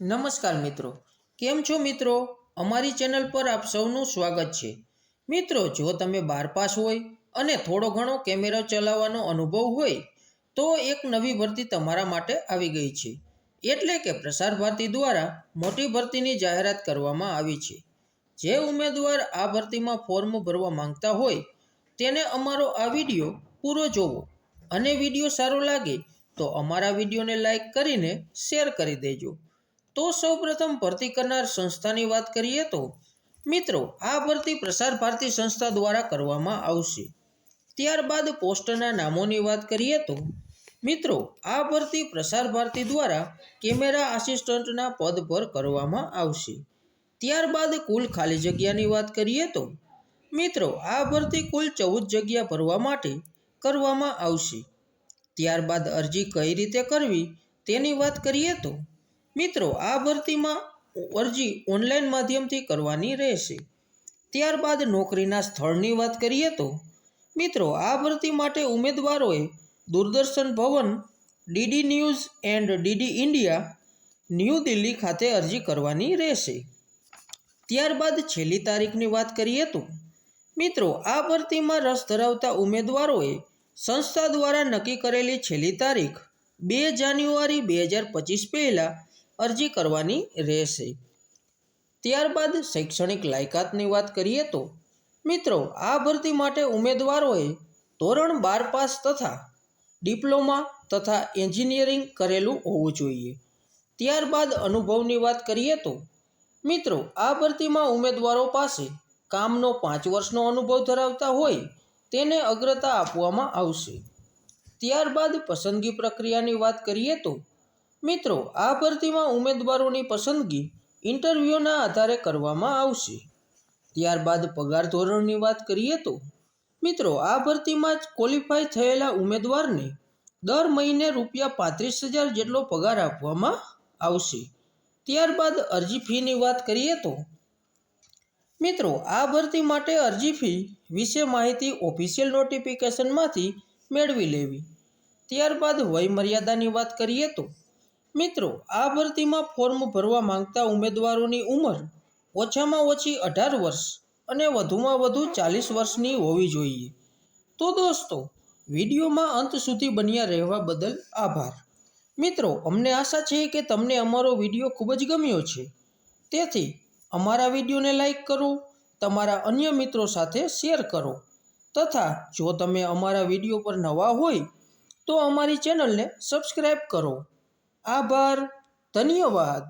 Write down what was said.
નમસ્કાર મિત્રો. કેમ છો મિત્રો? અમારી ચેનલ પર આપ સૌનું સ્વાગત છે. મિત્રો, જો તમે બાર પાસ હોય અને થોડો ઘણો કેમેરા ચલાવવાનો અનુભવ હોય, તો એક નવી ભરતી તમારા માટે આવી ગઈ છે. એટલે કે પ્રસાર ભારતી દ્વારા મોટી ભરતીની જાહેરાત કરવામાં આવી છે. જે ઉમેદવાર આ ભરતીમાં ફોર્મ ભરવા માંગતા હોય, તેને અમારો આ વીડિયો પૂરો જોવો. અને વીડિયો સારો લાગે, તો અમારા વિડીયોને લાઈક કરીને શેર કરી દેજો. તો સૌપ્રથમ ભરતી કરનાર સંસ્થાની વાત કરીએ તો, મિત્રો, આ ભરતી પ્રસાર ભારતી સંસ્થા દ્વારા કરવામાં આવશે. ત્યારબાદ પોસ્ટના નામોની વાત કરીએ તો, મિત્રો, આ ભરતી પ્રસાર ભારતી દ્વારા કેમેરા આસિસ્ટન્ટના પદ પર કરવામાં આવશે. ત્યારબાદ કુલ ખાલી જગ્યાની વાત કરીએ તો, મિત્રો, આ ભરતી કુલ ચૌદ જગ્યા ભરવા માટે કરવામાં આવશે. ત્યારબાદ અરજી કઈ રીતે કરવી તેની વાત કરીએ તો મિત્રો, આ ભરતીમાં અરજી ઓનલાઈન માધ્યમથી કરવાની રહેશે. ત્યારબાદ નોકરીના સ્થળની વાત કરીએ તો, મિત્રો, આ ભરતી માટે ઉમેદવારોએ Doordarshan Bhavan, DD news and DD India, new Delhi ખાતે અરજી કરવાની રહેશે. ત્યારબાદ છેલ્લી તારીખની વાત કરીએ તો, મિત્રો, આ ભરતીમાં રસ ધરાવતા ઉમેદવારોએ સંસ્થા દ્વારા નક્કી કરેલી છેલ્લી તારીખ બે જાન્યુઆરી બે હજાર પચીસ પહેલાં અરજી કરવાની રહેશે. ત્યારબાદ શૈક્ષણિક લાયકાતની વાત કરીએ તો, મિત્રો, આ ભરતી માટે ઉમેદવારોએ ધોરણ બાર પાસ તથા ડિપ્લોમા તથા એન્જિનિયરિંગ કરેલું હોવું જોઈએ. ત્યારબાદ અનુભવની વાત કરીએ તો, મિત્રો, આ ભરતીમાં ઉમેદવારો પાસે કામનો પાંચ વર્ષનો અનુભવ ધરાવતા હોય તેને અગ્રતા આપવામાં આવશે. ત્યારબાદ પસંદગી પ્રક્રિયાની વાત કરીએ તો મિત્રો, આ ભરતીમાં ઉમેદવારોની પસંદગી ઇન્ટરવ્યૂના આધારે કરવામાં આવશે. ત્યારબાદ પગાર ધોરણની વાત કરીએ તો, મિત્રો, આ ભરતીમાં જ ક્વોલિફાય થયેલા ઉમેદવારને દર મહિને રૂપિયા પાંત્રીસ હજાર જેટલો પગાર આપવામાં આવશે. ત્યારબાદ અરજી ફીની વાત કરીએ તો, મિત્રો, આ ભરતી માટે અરજી ફી વિશે માહિતી ઓફિશિયલ નોટિફિકેશનમાંથી મેળવી લેવી. ત્યારબાદ વય મર્યાદાની વાત કરીએ તો મિત્રો, આ ભરતીમાં ફોર્મ ભરવા માંગતા ઉમેદવારોની ઉંમર ઓછામાં ઓછી અઢાર વર્ષ અને વધુમાં વધુ ચાલીસ વર્ષની હોવી જોઈએ. તો દોસ્તો, વિડીયોમાં અંત સુધી બન્યા રહેવા બદલ આભાર. મિત્રો, અમને આશા છે કે તમને અમારો વીડિયો ખૂબ જ ગમ્યો છે. તેથી, અમારા વિડીયોને લાઈક કરો, તમારા અન્ય મિત્રો સાથે શેર કરો. તથા, જો તમે અમારા વીડિયો પર નવા હોય, તો અમારી ચેનલને સબસ્ક્રાઈબ કરો. આભાર ધન્યવાદ.